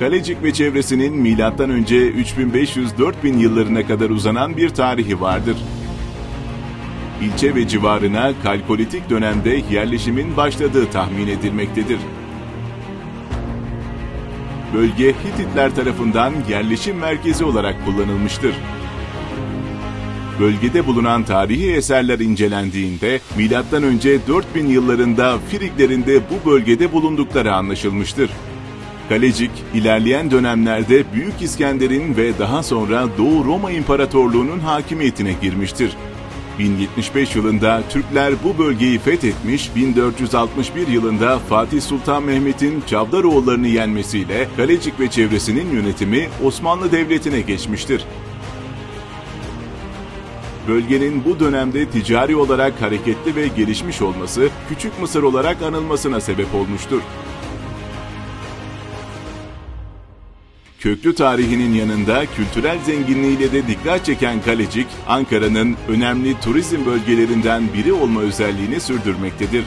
Kalecik ve çevresinin M.Ö. 3500-4000 yıllarına kadar uzanan bir tarihi vardır. İlçe ve civarına kalkolitik dönemde yerleşimin başladığı tahmin edilmektedir. Bölge Hititler tarafından yerleşim merkezi olarak kullanılmıştır. Bölgede bulunan tarihi eserler incelendiğinde M.Ö. 4000 yıllarında Friglerin de bu bölgede bulundukları anlaşılmıştır. Kalecik, ilerleyen dönemlerde Büyük İskender'in ve daha sonra Doğu Roma İmparatorluğu'nun hakimiyetine girmiştir. 1075 yılında Türkler bu bölgeyi fethetmiş, 1461 yılında Fatih Sultan Mehmet'in Çavdaroğullarını yenmesiyle Kalecik ve çevresinin yönetimi Osmanlı Devleti'ne geçmiştir. Bölgenin bu dönemde ticari olarak hareketli ve gelişmiş olması Küçük Mısır olarak anılmasına sebep olmuştur. Köklü tarihinin yanında kültürel zenginliğiyle de dikkat çeken Kalecik, Ankara'nın önemli turizm bölgelerinden biri olma özelliğini sürdürmektedir.